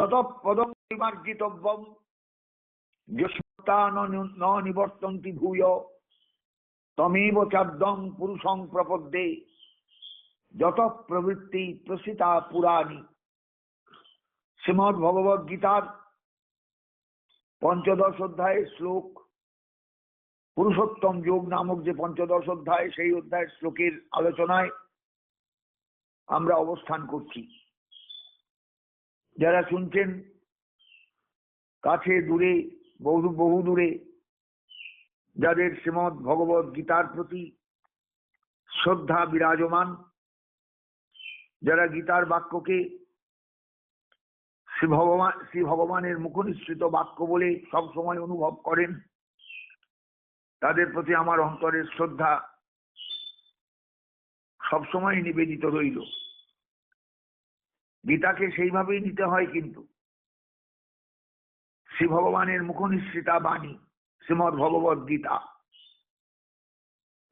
তত পদম বিমার্জিতব্যম ন নিবর্তন্তি ভূয়, তমেব চাদ্যং পুরুষং প্রপদ্যে। যত প্রবৃত্তি প্রসিতা পুরাণী। শ্রীমদ ভগবত গীতার পঞ্চদশ অধ্যায়ের শ্লোক। পুরুষোত্তম যোগ নামক যে পঞ্চদশ অধ্যায়, সেই অধ্যায়ের শ্লোকের আলোচনায় আমরা অবস্থান করছি। যারা শুনছেন, কাছে দূরে, বহু বহু দূরে, যাদের শ্রীমদ ভগবত গীতার প্রতি শ্রদ্ধা বিরাজমান, যারা গীতার বাক্যকে শ্রী ভগবান, শ্রী ভগবানের মুখনিসৃত বাক্য বলে সব সময় অনুভব করেন, তাদের প্রতি আমার অন্তরের শ্রদ্ধা সবসময় নিবেদিত রইল। গীতাকে সেইভাবেই নিতে হয় কিন্তু। শ্রী ভগবানের মুখনিসৃতা বাণী শ্রীমদ ভগবত গীতা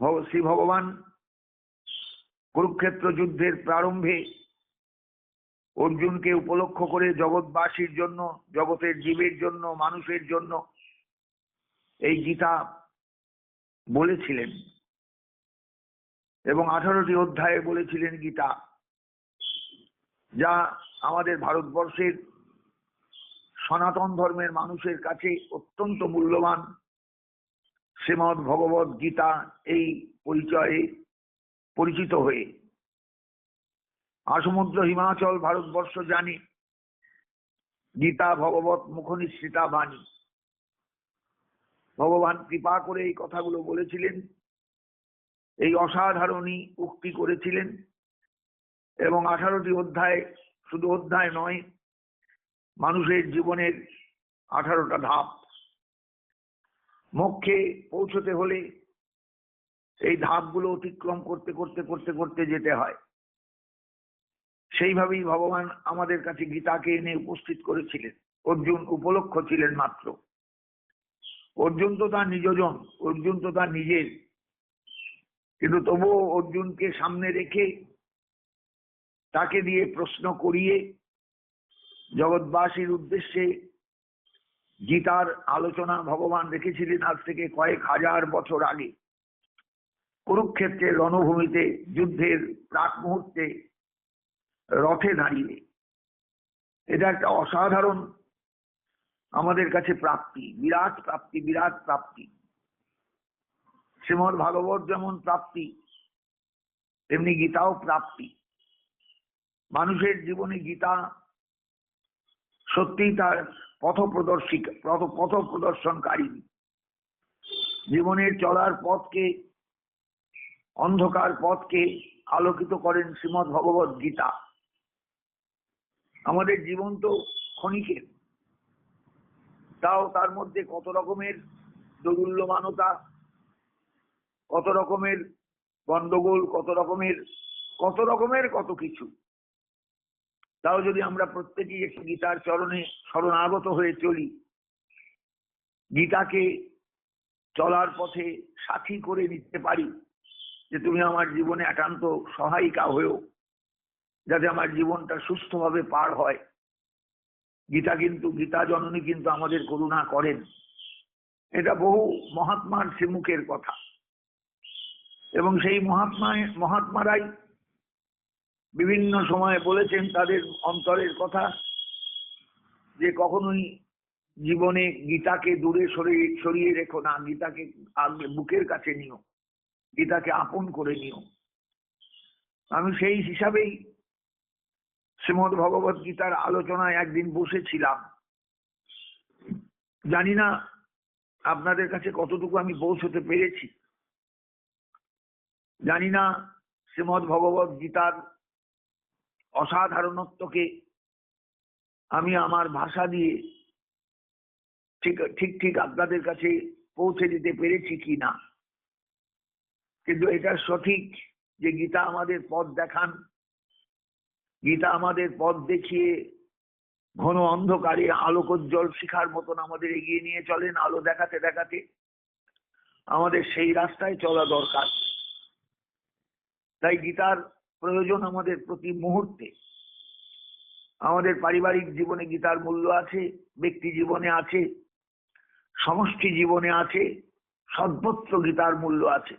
শ্রী ভগবান কুরুক্ষেত্র যুদ্ধের প্রারম্ভে অর্জুনকে উপলক্ষ করে জগৎবাসীর জন্য, জগতের জীবের জন্য, মানুষের জন্য এই গীতা বলেছিলেন। এবং আঠারোটি অধ্যায়ে বলেছিলেন গীতা। যা আমাদের ভারতবর্ষের সনাতন ধর্মের মানুষের কাছে অত্যন্ত মূল্যবান। শ্রীমদ ভগবত গীতা এই পরিচয়ে পরিচিত হয়ে। আসমুদ্র হিমাচল ভারতবর্ষ জানে। গীতা, ভগবত, মুখনিসৃতা, বাণী। ভগবান কৃপা করে এই কথাগুলো বলেছিলেন। এই অসাধারণই উক্তি করেছিলেন। এবং আঠারোটি অধ্যায় শুধু অধ্যায় নয়, মানুষের জীবনের আঠারোটা ধাপ। মোক্ষে পৌঁছতে হলে এই ধাপগুলো অতিক্রম করতে করতে করতে করতে যেতে হয়। সেইভাবেই ভগবান আমাদের কাছে গীতাকে এনে উপস্থিত করেছিলেন। অর্জুন উপলক্ষ ছিলেন মাত্র। অর্জুন তো তার নিজজন, অর্জুন তো তার নিজের। কিন্তু তবুও অর্জুনকে সামনে রেখে তাকে দিয়ে প্রশ্ন করিয়ে জগৎবাসীর উদ্দেশ্যে গীতার আলোচনা ভগবান রেখেছিলেন আজ থেকে কয়েক হাজার বছর আগে। কুরুক্ষেত্রের রণভূমিতে যুদ্ধের প্রাক মুহূর্তে রথে দাঁড়িয়ে। এটা একটা অসাধারণ আমাদের কাছে প্রাপ্তি, বিরাট প্রাপ্তি বিরাট প্রাপ্তি। শ্রীমদ ভাগবত যেমন প্রাপ্তি, তেমনি গীতাও প্রাপ্তি। মানুষের জীবনে গীতা সত্যিই তার পথ প্রদর্শিক পথ প্রদর্শনকারী জীবনের চলার পথকে, অন্ধকার পথকে আলোকিত করেন শ্রীমদ ভগবত গীতা। আমাদের জীবন তো ক্ষণিকের। তাও তার মধ্যে কত রকমের দোদুল্যমানতা, কত রকমের গন্ডগোল কত রকমের কত রকমের কত কিছু। তাও যদি আমরা প্রত্যেকেই একটি গীতার চরণে শরণাগত হয়ে চলি, গীতাকে চলার পথে সাথী করে নিতে পারি যে তুমি আমার জীবনে একান্ত সহায়িকা হয়েও, যাতে আমার জীবনটা সুস্থভাবে পার হয়। গীতা কিন্তু, গীতা জননী কিন্তু আমাদের করুণা করেন। এটা বহু মহাত্মার শ্রীমুখের কথা। এবং সেই মহাত্মায়, মহাত্মারাই বিভিন্ন সময়ে বলেছেন তাদের অন্তরের কথা, যে কখনোই জীবনে গীতাকে দূরে সরিয়ে সরিয়ে রেখো না, গীতাকে বুকের কাছে নিও, গীতাকে আপন করে নিও। আমি সেই হিসাবেই শ্রীমদ ভগবত গীতার আলোচনায় একদিন বসেছিলাম। জানি না আপনাদের কাছে কতটুকু আমি পৌঁছতে পেরেছি। জানি না শ্রীমদ ভগবত গীতার অসাধারণত্বকে আমি আমার ভাষা দিয়ে ঠিক ঠিক ঠিক আপনাদের কাছে পৌঁছে দিতে পেরেছি কি না? কিন্তু এটা সঠিক যে গীতা আমাদের পথ দেখান। গীতা আমাদের পথ দেখিয়ে ঘন অন্ধকারে আলোকোজ্জ্বল শিখার মতন আমাদের এগিয়ে নিয়ে চলেন আলো দেখাতে দেখাতে। আমাদের সেই রাস্তায় চলা দরকার। তাই গীতার প্রয়োজন আমাদের প্রতি মুহূর্তে। আমাদের পারিবারিক জীবনে গীতার মূল্য আছে, ব্যক্তি জীবনে আছে, সমষ্টি জীবনে আছে, সর্বত্র গীতার মূল্য আছে।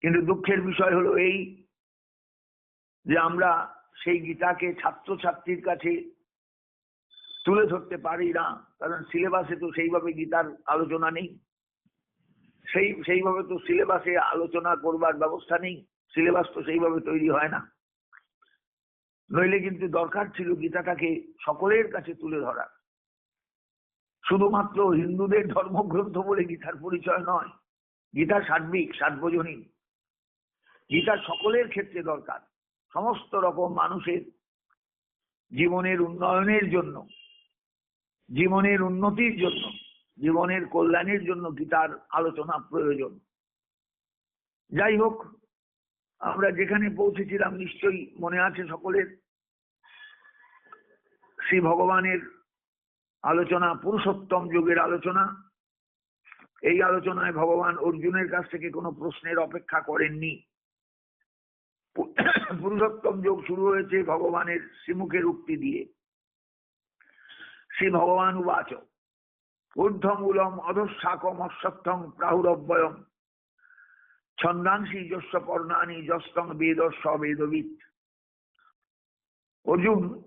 কিন্তু দুঃখের বিষয় হলো এই যে আমরা সেই গীতাকে ছাত্রছাত্রীর কাছে তুলে ধরতে পারি না, কারণ সিলেবাসে তো সেইভাবে গীতার আলোচনা নেই। সেই, সেইভাবে তো সিলেবাসে আলোচনা করবার ব্যবস্থা নেই। সিলেবাস তো সেইভাবে তৈরি হয় না। নইলে কিন্তু দরকার ছিল গীতাটাকে সকলের কাছে তুলে ধরা। শুধুমাত্র হিন্দুদের ধর্মগ্রন্থ বলে গীতার পরিচয় নয়, গীতা সার্বিক, সার্বজনীন। গীতা সকলের ক্ষেত্রে দরকার, সমস্ত রকম মানুষের জীবনের উন্নয়নের জন্য, জীবনের উন্নতির জন্য, জীবনের কল্যাণের জন্য গীতার আলোচনা প্রয়োজন। যাই হোক আমরা যেখানে পৌঁছেছিলাম, নিশ্চয়ই মনে আছে সকলের। শ্রী ভগবানের আলোচনা, পুরুষোত্তম যুগের আলোচনা। এই আলোচনায় ভগবান অর্জুনের কাছ থেকে কোনো প্রশ্নের অপেক্ষা করেননি। পুরুষোত্তম যোগ শুরু হয়েছে ভগবানের শ্রীমুখের উক্তি দিয়ে। শ্রী ভগবান উবাচ, ঊর্ধ্বমূলম অধঃশাকম অশ্বত্থম প্রাহুরব্যয়ম ছন্দাংশী যস্য পর্ণানি যস্তং বেদ বেদবিদ অর্জুন,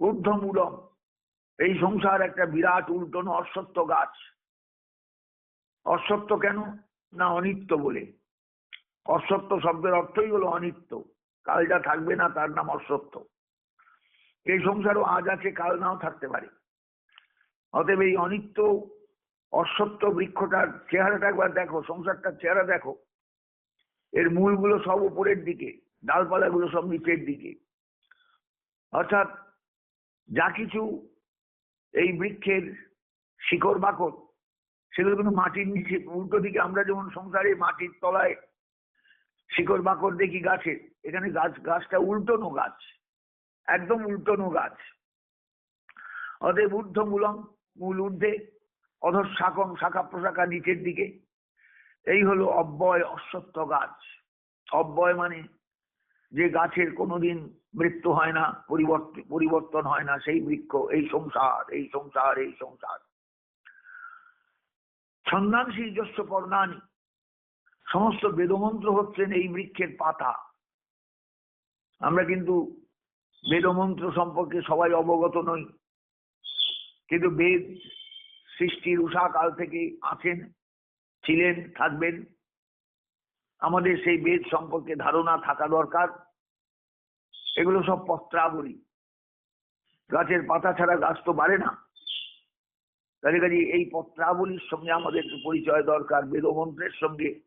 ঊর্ধ্বমূলম, এই সংসার একটা বিরাট উল্টনো অশ্বত্থ গাছ। অশ্বত্থ কেন? না অনিত্য বলে। অশ্বত্থ শব্দের অর্থই হলো অনিত্য। কাল যা থাকবে না, তার নাম অশ্বত্থ। এই সংসারও আজ আছে, কাল নাও থাকতে পারে। অতএব এই অনিত্য, অশ্বত্থ বৃক্ষটার চেহারাটা একবার দেখো, সংসারটার চেহারা দেখো। এর মূলগুলো সব উপরের দিকে, ডালপালাগুলো সব নিচের দিকে। অর্থাৎ যা কিছু এই বৃক্ষের শিকড় বাকড়, সেগুলো কিন্তু মাটির নিচে, উল্টো দিকে আমরা যেমন সংসারে মাটির তলায় শিকড় বাকড় দেখি গাছের এখানে গাছ, গাছটা উল্টোনো গাছ, একদম উল্টোনো গাছ। অতএব ঊর্ধ্ব মূলম মূল ঊর্ধ্বে অধর শাকম শাখা প্রশাখা নিচের দিকে। এই হলো অব্যয় অশ্বত্থ গাছ। অব্যয় মানে যে গাছের কোনোদিন মৃত্যু হয় না পরিবর্তন পরিবর্তন হয় না সেই বৃক্ষ, এই সংসার এই সংসার এই সংসার। ছন্দাংশী যস্য পর্ণানি, সমস্ত বেদমন্ত্র হচ্ছেন এই বৃক্ষের পাতা। আমরা কিন্তু বেদমন্ত্র সম্পর্কে সবাই অবগত নই, কিন্তু বেদ সৃষ্টির উষা কাল থেকে আছেন। ছিলেন, থাকবেন। আমাদের সেই বেদ সম্পর্কে ধারণা থাকা দরকার। এগুলো সব পত্রাবলী। গাছের পাতা ছাড়া গাছ তো বাড়ে না। কাজে কাজে এই পত্রাবলীর সঙ্গে আমাদের একটু পরিচয় দরকার, বেদমন্ত্রের সঙ্গে,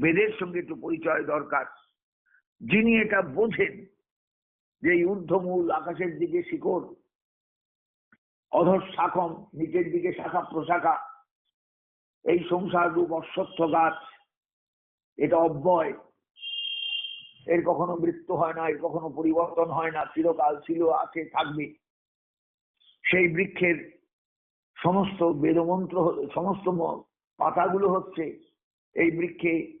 বেদের সঙ্গে একটু পরিচয় দরকার। যিনি এটা বোঝেন, যে এই ঊর্ধ্বমূল আকাশের দিকে শিকড় অধর শাখম, নিচের দিকে শাখা প্রশাখা এই সংসার রূপ অশ্বত্থ গাছ এটা অব্যয়। এর কখনো মৃত্যু হয় না, এর কখনো পরিবর্তন হয় না, চিরকাল ছিল, আছে, থাকবে। সেই বৃক্ষের সমস্ত বেদমন্ত্র, সমস্ত পাতাগুলো হচ্ছে এই বৃক্ষে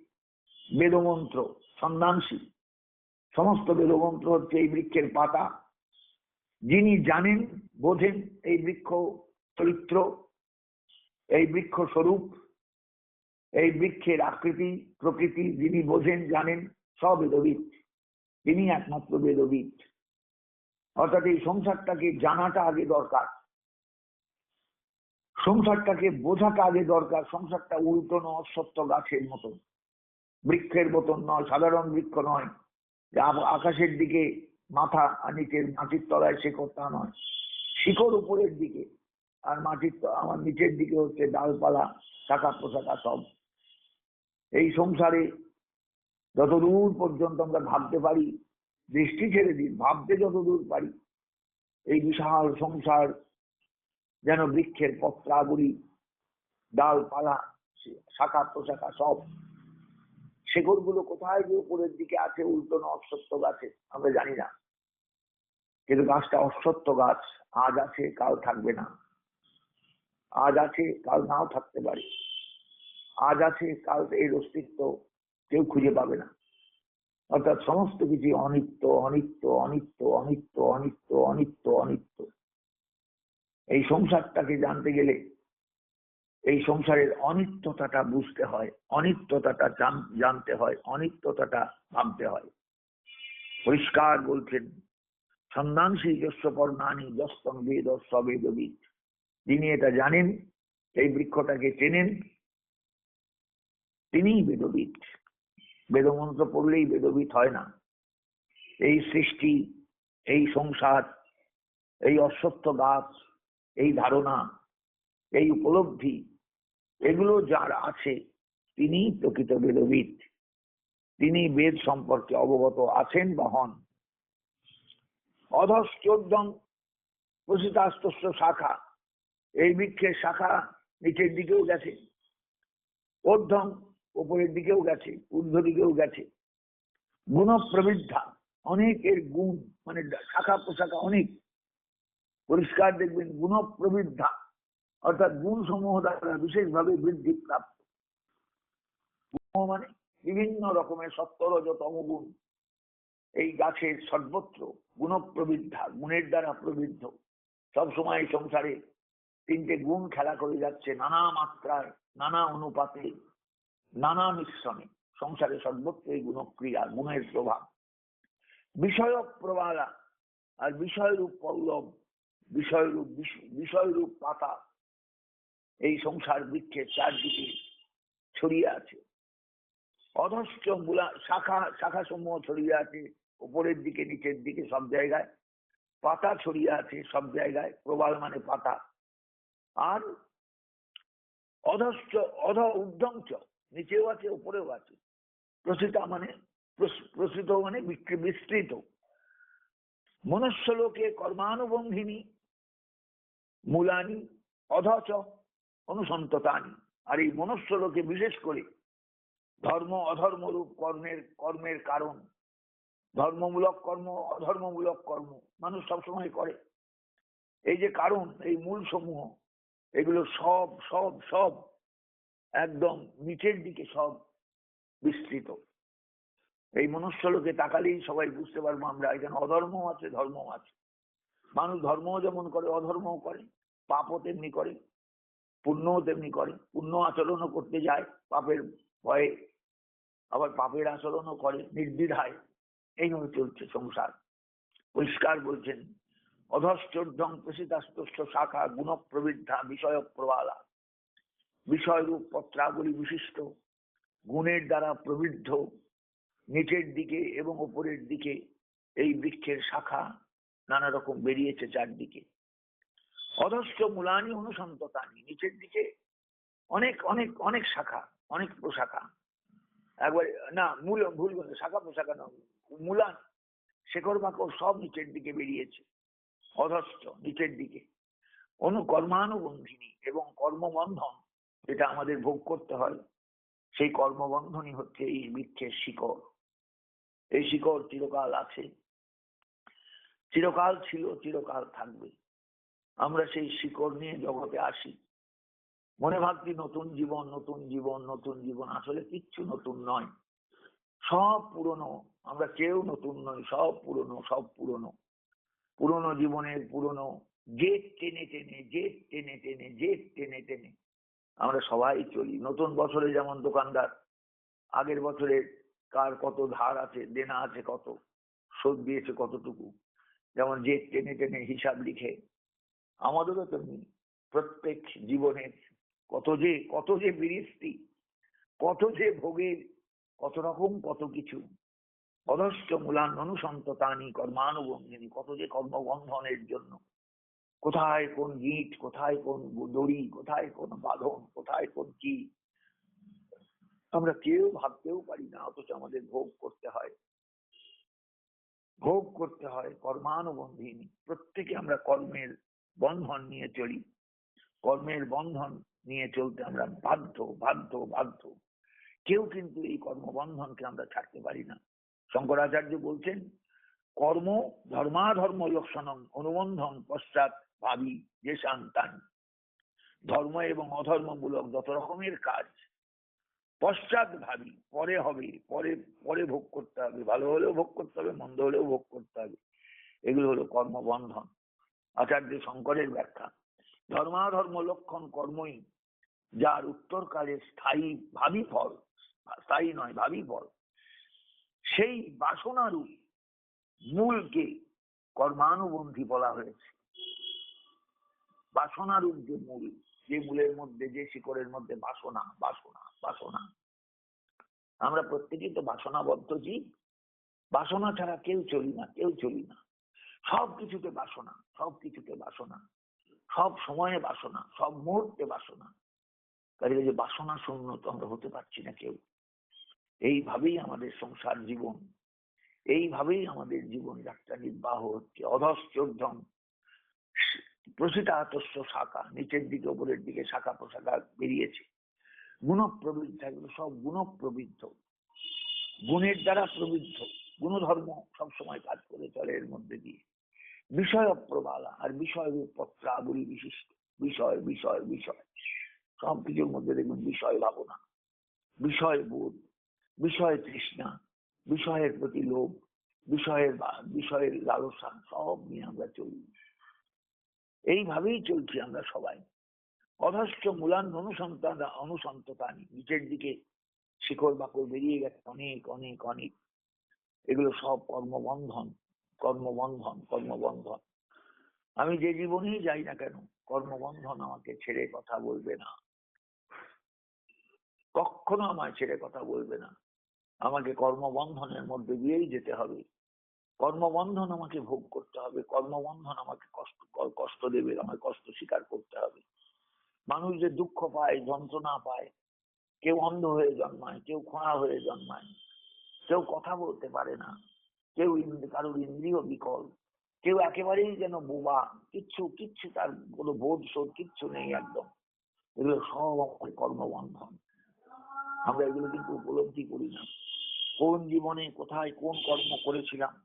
বেদমন্ত্র, সন্ন্যাসী। সমস্ত বেদমন্ত্র হচ্ছে এই বৃক্ষের পাতা। যিনি জানেন, বোঝেন এই বৃক্ষ চরিত্র এই বৃক্ষ স্বরূপ, এই বৃক্ষের আকৃতি, প্রকৃতি যিনি বোঝেন, জানেন, সব বেদবিদ। তিনি একমাত্র বেদবিদ। অর্থাৎ এই সংসারটাকে জানাটা আগে দরকার। সংসারটাকে বোঝাটা আগে দরকার। সংসারটা উল্টোনো অসত্য গাছের মতন। বৃক্ষের মতন নয়, সাধারণ বৃক্ষ নয়। আকাশের দিকে মাথা আর নিচের মাটির তলায় শেকড় তা নয়। শিকড় উপরের দিকে। আর মাটির আমার নিচের দিকে হচ্ছে ডালপালা, শাখা পোশাকা সব। এই সংসারে যতদূর পর্যন্ত আমরা ভাবতে পারি, দৃষ্টি ছেড়ে দিন, ভাবতে যতদূর পারি, এই বিশাল সংসার যেন বৃক্ষের পত্রাগুড়ি ডালপালা, শাখা প্রশাখা সব শেকড়গুলো কোথায় যে উপরের দিকে আছে, উল্টো না অশ্বত্থ গাছে, আমরা জানি না। কিন্তু গাছটা অশ্বত্থ গাছ, আজ আছে, কাল থাকবে না। আজ আছে, কাল নাও থাকতে পারে। আজ আছে, কাল এর অস্তিত্ব কেউ খুঁজে পাবে না। অর্থাৎ সমস্ত কিছু অনিত্য অনিত্য অনিত্য অনিত্য অনিত্য অনিত্য অনিত্য। এই সংসারটাকে জানতে গেলে এই সংসারের অনিত্যতাটা বুঝতে হয়, অনিত্যতাটা জানতে হয়, অনিত্যতাটা ভাবতে হয়। পরিষ্কার বলছেন সন্ধানশী যস্য পর্ণানি যস্তম বেদ সবেদবিদ যিনি এটা জানেন এই বৃক্ষটাকে চেনেন, তিনিই বেদবিদ। বেদমন্ত্র পড়লেই বেদবিদ হয় না। এই সৃষ্টি, এই সংসার, এই অশ্বত্থ গাছ, এই ধারণা, এই উপলব্ধি, এগুলো যার আছে তিনি প্রকৃত বেদবিদ। তিনি বেদ সম্পর্কে অবগত আছেন বা হন। অধশ্চোদ্যম প্রসিতাস্তস্য শাখা। এই বৃক্ষের শাখা নিচের দিকেও গেছে। ঊর্ধ্বম উপরের দিকেও গেছে, ঊর্ধ্ব দিকেও গেছে। গুণ প্রবৃদ্ধা অনেকের গুণ মানে শাখা পোশাখা অনেক। পরিষ্কার দেখবেন গুণ প্রবৃদ্ধা অর্থাৎ গুণ সমূহ দ্বারা বিশেষভাবে বৃদ্ধি প্রাপ্ত। মানে বিভিন্ন রকমের সত্তর তম গুণ। এই গাছের সর্বত্র গুণ প্রবৃদ্ধা গুণের দ্বারা প্রবৃদ্ধ। সবসময় সংসারে তিনটে গুণ খেলা করে যাচ্ছে নানা মাত্রায় নানা অনুপাতে, নানা মিশ্রণে। সংসারে সর্বত্র এই গুণক্রিয়া, গুণের প্রভাব। বিষয় প্রবালা আর বিষয়রূপ পল্লব বিষয়রূপ বিষ- বিষয়রূপ পাতা এই সংসার বৃক্ষের চারদিকে ছড়িয়ে আছে। অধস্থ মূলা, শাখা শাখা সমূহ ছড়িয়ে আছে উপরের দিকে, নিচের দিকে সব জায়গায়। পাতা ছড়িয়ে আছে সব জায়গায়। প্রবাল মানে পাতা। আর অধস্থ অধ উদ্ধংচ, নিচেও আছে, উপরেও আছে। প্রসিতা মানে প্রস- প্রসিত মানে বিস্তৃত। মনুষ্যলোকে কর্মানুবন্ধিনী, মূলানি, অধচ, অনুসন্ততানি। আর এই মনুষ্যলোকে বিশেষ করে ধর্ম অধর্মরূপ কর্মের কর্মের কারণ। ধর্মমূলক কর্ম, অধর্মমূলক কর্ম মানুষ সবসময় করে। এই যে কারণ, এই মূল সমূহ এগুলো সব সব সব একদম নিচের দিকে সব বিস্তৃত। এই মনুষ্যলোকে তাকালেই সবাই বুঝতে পারব আমরা এখানে অধর্ম আছে ধর্ম আছে। মানুষ ধর্মও যেমন করে, অধর্মও করে, পাপও তেমনি করে, পুণ্যও তেমনি করে, পুণ্য আচরণও করতে যায়, পাপের ভয়ে, আবার পাপের আচরণও করে, নির্দ্বিধায়। এইভাবে চলছে সংসার। পরিষ্কার বলছেন অধশ্চর্ধং প্রসিতাস্তস্য শাখা গুণ প্রবৃদ্ধা বিষয় প্রবালা বিষয়রূপ পত্রাবলী বিশিষ্ট, গুণের দ্বারা প্রবৃদ্ধ, নিচের দিকে এবং উপরের দিকে এই বৃক্ষের শাখা নানা রকম বেরিয়েছে চারদিকে। অধস্থ মূলানি অনুসন্ততানি, নিচের দিকে অনেক অনেক অনেক শাখা, অনেক প্রশাখা। একবার, না, মূল ভুল শাখা প্রশাখা না মূলান, শেখর বাকর সব নিচের দিকে বেরিয়েছে। অধস্থ, নিচের দিকে। অনুকর্মানুবন্ধিনী এবং কর্মবন্ধন যেটা আমাদের ভোগ করতে হয়, সেই কর্মবন্ধনই হচ্ছে এই বৃক্ষের শিকড়। এই শিকড় চিরকাল আছে। চিরকাল ছিল, চিরকাল থাকবে। আমরা সেই শিকড় নিয়ে জগতে আসি। মনে ভাবছি নতুন জীবন নতুন জীবন নতুন জীবন। আসলে কিচ্ছু নতুন নয়। সব পুরনো, আমরা কেউ নতুন নই, সব পুরনো সব পুরনো। পুরনো জীবনের পুরনো, জেদ টেনে টেনে, জেদ টেনে টেনে, জেদ টেনে টেনে। আমরা সবাই চলি। নতুন বছরে যেমন দোকানদার, আগের বছরে কার কত ধার আছে, দেনা আছে কত, শোধ দিয়েছে কতটুকু, যেমন জেদ টেনে টেনে হিসাব লিখে। আমাদেরও তেমনি প্রত্যেক জীবনের কত যে কত যে বিরিস্তি কত যে ভোগের, কত রকম কত কিছু অধস্থ মূলান অনুসন্ততানি কর্মানুবন্ধিনী। কত যে কর্মবন্ধনের জন্য। কোথায় কোন গিট কোথায় কোন দড়ি, কোথায় কোন বাঁধন, কোথায় কোন কি? আমরা কেউ ভাবতেও পারি না, অথচ আমাদের ভোগ করতে হয়। ভোগ করতে হয় কর্মানুবন্ধিনী। প্রত্যেকে আমরা কর্মের বন্ধন নিয়ে চলি। কর্মের বন্ধন নিয়ে চলতে আমরা বাধ্য বাধ্য বাধ্য। কেউ কিন্তু এই কর্মবন্ধনকে আমরা ছাড়তে পারি না। শঙ্করাচার্য বলছেন, কর্ম ধর্মাধর্ম লক্ষণম অনুবন্ধন পশ্চাৎ ভাবি যে শান্তান ধর্ম এবং অধর্মমূলক যত রকমের কাজ, পশ্চাৎ ভাবি, পরে হবে, পরে পরে ভোগ করতে হবে, ভালো হলেও ভোগ করতে হবে, মন্দ হলেও ভোগ করতে হবে। এগুলো হলো কর্মবন্ধন। আচার্য শঙ্করের ব্যাখ্যা ধর্মাধর্ম লক্ষণ কর্মই, যার উত্তরকালে স্থায়ী ভাবি ফল, স্থায়ী নয়, ভাবি ফল। সেই বাসনারূপ মূলকে কর্মানুবন্ধী বলা হয়েছে। বাসনারূপ যে মূল, যে মূলের মধ্যে, যে শিকড়ের মধ্যে বাসনা বাসনা বাসনা। আমরা প্রত্যেকেই তো বাসনাবদ্ধ জীব। বাসনা ছাড়া কেউ চলি না, কেউ চলি না। সব কিছুতে বাসনা, সব কিছুতে বাসনা। সব সময়ে বাসনা, সব মুহূর্তে বাসনা। কাজে যে বাসনা শূন্য তো আমরা হতে পারছি না কেউ। এইভাবেই আমাদের সংসার জীবন, এইভাবেই আমাদের জীবন যাত্রা নির্বাহ হচ্ছে। অধশ্চর্ধম প্রসিতাতস্য শাখা, নিচের দিকে, উপরের দিকে শাখা প্রশাখা বেরিয়েছে। গুণপ্রবৃদ্ধ, এগুলো সব গুণপ্রবৃদ্ধ। গুণের দ্বারা প্রবৃদ্ধ। গুণধর্ম সবসময় কাজ করে চলে এর মধ্যে দিয়ে। বিষয় প্রবালা আর বিষয় পত্রাবলী বিশিষ্ট। বিষয় বিষয় বিষয়। সব কিছুর মধ্যে দেখবেন বিষয় ভাবনা বিষয় বোধ বিষয় তৃষ্ণা, বিষয়ের প্রতি লোভ, বিষয়ের বিষয়ের লালসা, সব নিয়ে আমরা চলি। এইভাবেই চলছি আমরা সবাই। অধস্থ মূলান অনুসন্তান অনুসন্ততানি নিচের দিকে শিকড় বাকড় বেরিয়ে গেছে অনেক অনেক অনেক। এগুলো সব কর্মবন্ধন কর্মবন্ধন কর্মবন্ধন। আমি যে জীবনেই যাই না কেন, কর্মবন্ধন আমাকে ছেড়ে কথা বলবে না। কখনো আমায় ছেড়ে কথা বলবে না। আমাকে কর্মবন্ধনের মধ্যে দিয়েই যেতে হবে। কর্মবন্ধন আমাকে ভোগ করতে হবে। কর্মবন্ধন আমাকে কষ্ট কষ্ট দেবে আমাকে কষ্ট স্বীকার করতে হবে। মানুষ যে দুঃখ পায়, যন্ত্রণা পায়, কেউ অন্ধ হয়ে জন্মায়, কেউ খোঁড়া হয়ে জন্মায়, কেউ কথা বলতে পারে না, কেউ কারোর ইন্দ্রিয় বিকল, কেউ একেবারেই যেন বোবা, কিচ্ছু কিচ্ছু তার কোনো বোধ শোধ, কিচ্ছু নেই একদম। এগুলো সব কর্মবন্ধন। আমরা এগুলো কিন্তু উপলব্ধি করি না। কোন জীবনে কোথায় কোন কর্ম করেছিলাম,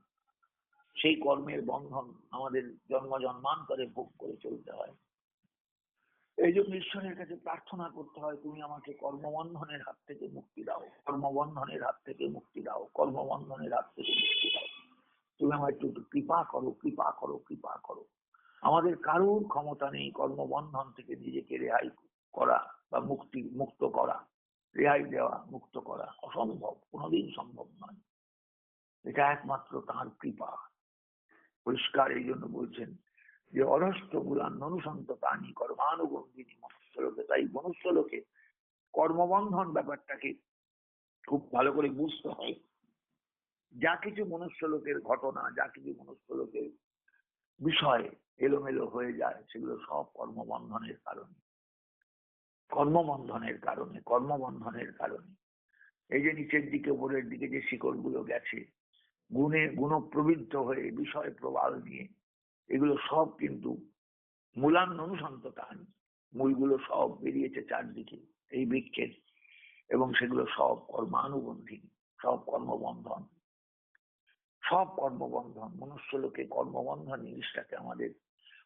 সেই কর্মের বন্ধন আমাদের জন্ম জন্মান্তরে ভোগ করে চলতে হয়। এই জন্য ঈশ্বরের কাছে প্রার্থনা করতে হয়, তুমি আমাকে কর্মবন্ধনের হাত থেকে মুক্তি দাও, কর্মবন্ধনের হাত থেকে মুক্তি দাও, কর্মবন্ধনের হাত থেকে মুক্তি দাও। তুমি আমার একটু কৃপা করো কৃপা করো কৃপা করো। আমাদের কারোর ক্ষমতা নেই কর্মবন্ধন থেকে নিজেকে রেহাই করা বা মুক্তি, মুক্ত করা। রেহাই দেওয়া মুক্ত করা অসম্ভব, কোনোদিন সম্ভব নয়। এটা একমাত্র তার কৃপা। পরিষ্কার এই জন্য বলছেন যে অরষ্ট গুলান অনুসন্ত প্রাণী কর্মানুবন্ধিনী মনুষ্যলোকে তাই মনুষ্যলোকে কর্মবন্ধন ব্যাপারটাকে খুব ভালো করে বুঝতে হয়। যা কিছু মনুষ্য লোকের ঘটনা, যা কিছু মনুষ্য লোকের বিষয় এলোমেলো হয়ে যায়, সেগুলো সব কর্মবন্ধনের কারণে। কর্মবন্ধনের কারণে কর্মবন্ধনের কারণে। এই যে নিচের দিকে, উপরের দিকে যে শিকড়গুলো গেছে, গুণে গুণপ্রবৃদ্ধ হয়ে, বিষয় প্রবাল নিয়ে, এগুলো সব কিন্তু মূলান অনুসন্ততান মূলগুলো সব বেরিয়েছে চারদিকে, এই বৃক্ষের, এবং সেগুলো সব কর্মানুবন্ধী, সব কর্মবন্ধন। সব কর্মবন্ধন, মনুষ্য লোকে কর্মবন্ধন জিনিসটাকে আমাদের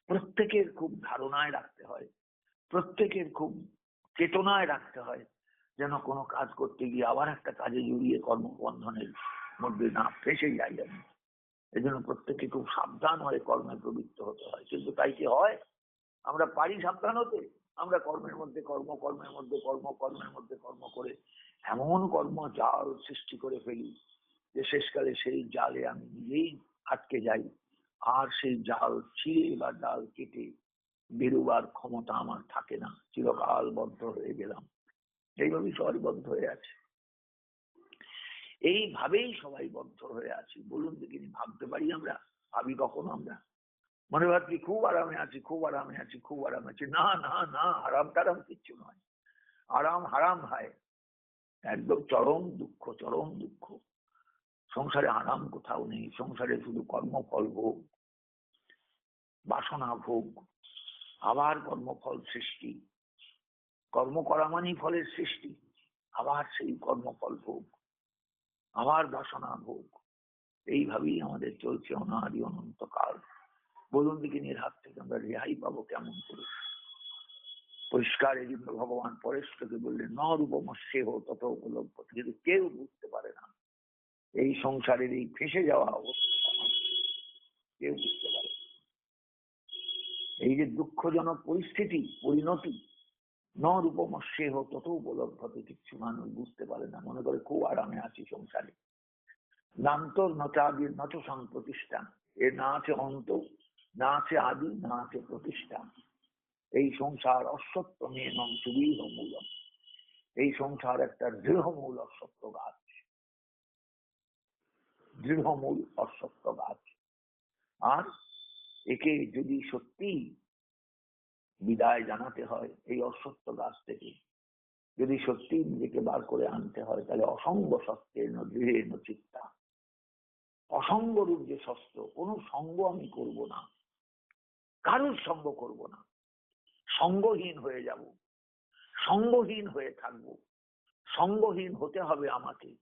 প্রত্যেকের খুব ধারণায় রাখতে হয়। প্রত্যেকের খুব চেতনায় রাখতে হয়, যেন কোনো কাজ করতে গিয়ে আবার একটা কাজে জড়িয়ে কর্মবন্ধনের মধ্যে না ফেসে যাই আমি এই জন্য প্রত্যেকে খুব সাবধান হয়ে কর্মে প্রবৃত্ত হতে হয়। কিন্তু তাই কি হয়? আমরা পারি সাবধান হতে। আমরা কর্মের মধ্যে কর্ম, কর্মের মধ্যে কর্ম, কর্মের মধ্যে কর্ম করে এমন কর্ম জাল সৃষ্টি করে ফেলি যে শেষকালে সেই জালে আমি নিজেই আটকে যাই। আর সেই জাল ছিঁড়ে বা ডাল কেটে বেরোবার ক্ষমতা আমার থাকে না। চিরকাল বদ্ধ হয়ে গেলাম। এইভাবেই সবাই বদ্ধ হয়ে আছে। এইভাবেই সবাই বদ্ধ হয়ে আছি। বলুন দেখিনি ভাবতে পারি আমরা? ভাবি কখনো আমরা? মনে ভাবছি খুব আরামে আছি, খুব আরামে আছি, খুব আরামে আছি। না না না, আরাম টারাম কিচ্ছু নয়। আরাম হারাম হয়। একদম চরম দুঃখ চরম দুঃখ। সংসারে আরাম কোথাও নেই। সংসারে শুধু কর্মফল ভোগ, বাসনা ভোগ। আবার কর্মফল সৃষ্টি। কর্ম করা মানেই ফলের সৃষ্টি। আবার সেই কর্মফল ভোগ, আবার বাসনা ভোগ। এইভাবেই আমাদের চলছে অনাদি অনন্তকাল। বলুন দিকে এর হাত থেকে আমরা রেহাই পাবো কেমন করে? পরিষ্কার এই জন্য ভগবান পরেশকে বললেন ন রূপমস্যে হো, তত উপলব্ধ। কিন্তু কেউ বুঝতে পারে না। এই সংসারের এই ফেসে যাওয়া অবস্থা। কেউ বুঝতে পারে। এই যে দুঃখজনক পরিস্থিতি, পরিণতি ন রূপমস্যে হো তত উপলব্ধতে কিছু মানুষ বুঝতে পারে না। মনে করে খুব আরামে আছি সংসারে। নান্তর নচাদির নচ প্রতিষ্ঠান এর না আছে অন্ত, না আছে আদি, না আছে প্রতিষ্ঠান। এই সংসার অসত্য নিয়ম সুদীর্ঘ মূলম। এই সংসার একটা দৃঢ়মূল অসত্য গাছ। দৃঢ়মূল অসত্য গাছ। আর একে যদি সত্যি বিদায় জানাতে হয়, এই অসত্য গাছ থেকে, যদি সত্যি নিজেকে বার করে আনতে হয়, তাহলে অসঙ্গ সত্যের দৃঢ়ের চিত্তা। অসঙ্গ রূপ যে শস্ত্র কোনো সঙ্গ আমি করব না। কারুর সঙ্গ করব না। সঙ্গহীন হয়ে যাব। সঙ্গহীন হয়ে থাকব। সঙ্গহীন হতে হবে আমাকে।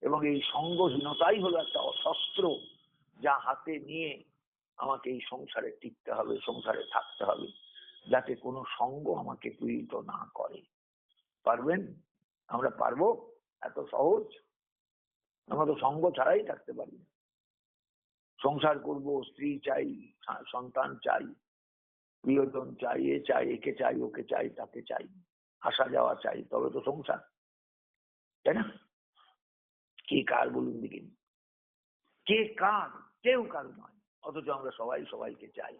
এবং এই সঙ্গহীনতাই হলো একটা অশস্ত্র যা হাতে নিয়ে আমাকে এই সংসারে টিকতে হবে, সংসারে থাকতে হবে, যাতে কোনো সঙ্গ আমাকে পীড়িত না করে। পারবেন? আমরা পারব? এত সহজ? আমরা তো সঙ্গ ছাড়াই থাকতে পারি। সংসার করব, স্ত্রী চাই সন্তান চাই, প্রিয়জন চাই, এ চাই, একে চাই, ওকে চাই, তাকে চাই, আসা যাওয়া চাই, তবে তো সংসার, তাই না? কে কার বলুন দেখিনি কে কার? কেউ কার নয়। অথচ আমরা সবাই সবাইকে চাই।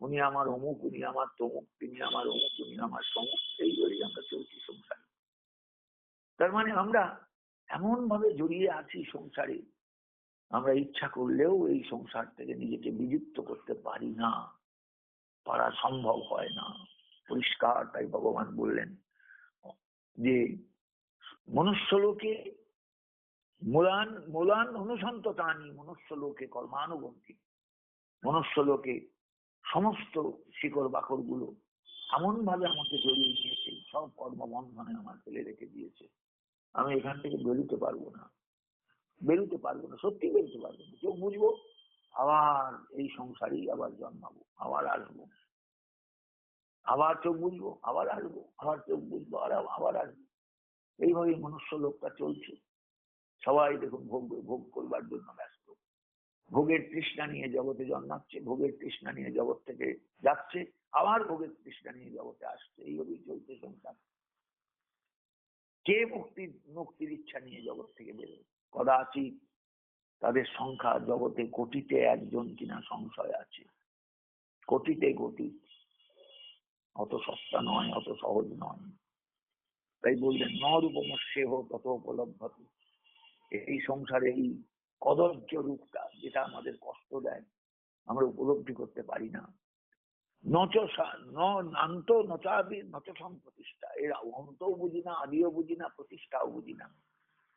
উনি আমার অমুক, উনি আমার তমুক, তিনি আমার অমুক, উনি আমার সমুক এই বলেই আমরা চলছি সংসারে। তার মানে আমরা এমন ভাবে জড়িয়ে আছি সংসারে, আমরা ইচ্ছা করলেও এই সংসার থেকে নিজেকে বিযুক্ত করতে পারি না, পারা সম্ভব হয় না। পরিষ্কার তাই ভগবান বললেন যে, মনুষ্য লোকে মূলান মূলান অনুসন্ততানি মনুষ্য লোকে কর্মানুবন্ধী মনুষ্য লোকে সমস্ত শিকড় বাকড়গুলো এমন ভাবে আমাকে জড়িয়ে নিয়েছে, সব কর্মবন্ধনে আমার ফেলে রেখে দিয়েছে। আমি এখান থেকে বেরোতে পারব না। বেরোতে পারব না সত্যি বেরোতে পারব না। কেউ বুঝব? আবার এই সংসারেই আবার জন্মাবো, আবার আসব। আবার চোখ বুঝব? আবার আসব। আবার চোখ বুঝব? আর আবার আসব। এইভাবে মনুষ্য লোকটা চলছে। সবাই দেখুন ভোগ ভোগ করবার জন্য ব্যস্ত। ভোগের তৃষ্ণা নিয়ে জগতে জন্মাচ্ছে, ভোগের তৃষ্ণা নিয়ে জগৎ থেকে যাচ্ছে, আবার ভোগের তৃষ্ণা নিয়ে জগতে আসছে এইভাবেই চলছে সংসার। কে মুক্তির মুক্তির ইচ্ছা নিয়ে জগৎ থেকে বেরোয় কদাচিৎ তাদের সংখ্যা জগতে কোটিতে একজন কিনা সংশয় আছে। কোটিতে কোটি। অত সস্তা নয়, অত সহজ নয়। তাই বললেন, নরূপমস্যেহ তত উপলব্ধ এই সংসারে এই কদর্য রূপটা যেটা আমাদের কষ্ট দেয়, আমরা উপলব্ধি করতে পারি না। নান্ত নচাবি, নচ প্রতিষ্ঠা এর অন্তও বুঝি না, আদিও বুঝি না, প্রতিষ্ঠাও বুঝি না।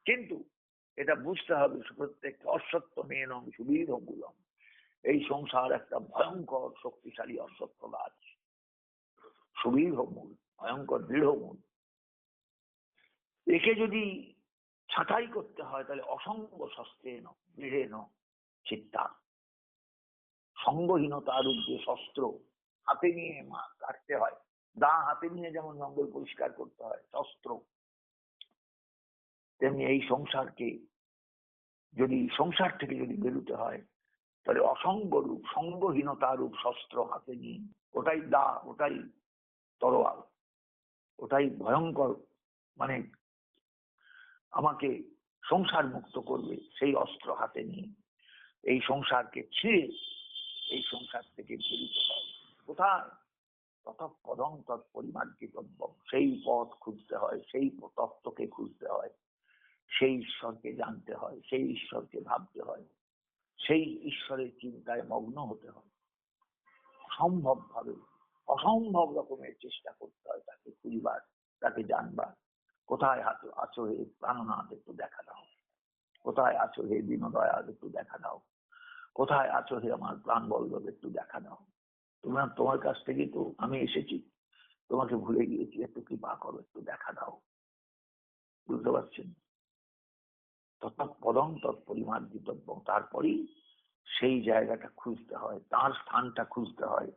কিন্তু এটা বুঝতে হবে প্রত্যেক অসত্য মেনম মূলম এই সংসার একটা ভয়ঙ্কর শক্তিশালী অসত্য গাছ। সুদীর্ঘ মূল ভয়ঙ্কর দৃঢ় মূল একে যদি ছাঁটাই করতে হয়, তাহলে অসঙ্গ শস্ত্রেন দৃঢ়েন চিত্তা। সঙ্গহীনতার যে শস্ত্র হাতে নিয়ে মা- কাটতে হয়, দা হাতে নিয়ে যেমন জঙ্গল পরিষ্কার করতে হয়, শস্ত্র। তেমনি এই সংসারকে যদি, সংসার থেকে যদি বেরোতে হয়, তাহলে অসঙ্গ রূপ, সঙ্গহীনতা রূপ শস্ত্র হাতে নিয়ে, ওটাই দা, ওটাই তরোয়াল, ওটাই ভয়ঙ্কর মানে আমাকে সংসার মুক্ত করবে সেই অস্ত্র হাতে নিয়ে। এই সংসারকে ছিঁড়ে এই সংসার থেকে হয় কোথায়? ততপদং তৎপরিমার্জিতব্য। সেই পথ খুঁজতে হয়, সেই তত্ত্বকে খুঁজতে হয়, সেই ঈশ্বরকে জানতে হয়, সেই ঈশ্বরকে ভাবতে হয়, সেই ঈশ্বরের চিন্তায় মগ্ন হতে হয়। অসম্ভব ভাবে অসম্ভব রকমের চেষ্টা করতে হয় তাকে খুঁজবার। কোথায় হাত আছো হে প্রাণনাথ একটু দেখা দাও। কোথায় আছো হে দীনদয়াল একটু দেখা দাও। কোথায় আছো হে আমার প্রাণ বল্লভ একটু দেখা দাও। তোমার তোমার কাছ থেকে তো আমি এসেছি। তোমাকে ভুলে গিয়েছি, একটু কৃপা করো, একটু দেখা দাও। বুঝতে পারছেন? তৎপদং তৎপরিমার্জিতব্য তারপরেই সেই জায়গাটা খুঁজতে হয়, তার স্থানটা খুঁজতে হয়,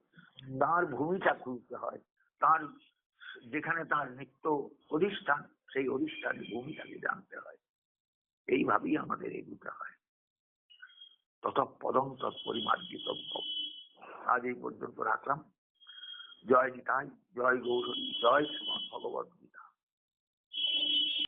তার ভূমিটা খুঁজতে হয়, তার যেখানে তার নিত্য অধিষ্ঠান সেই অধিষ্ঠান ভূমিটাকে জানতে হয়। এইভাবেই আমাদের এগুতে হয়। তত পদং তৎপরিমার্জিত আজ এই পর্যন্ত রাখলাম। জয় নিতাই, জয় গৌর, জয় শ্রীমন ভগবত।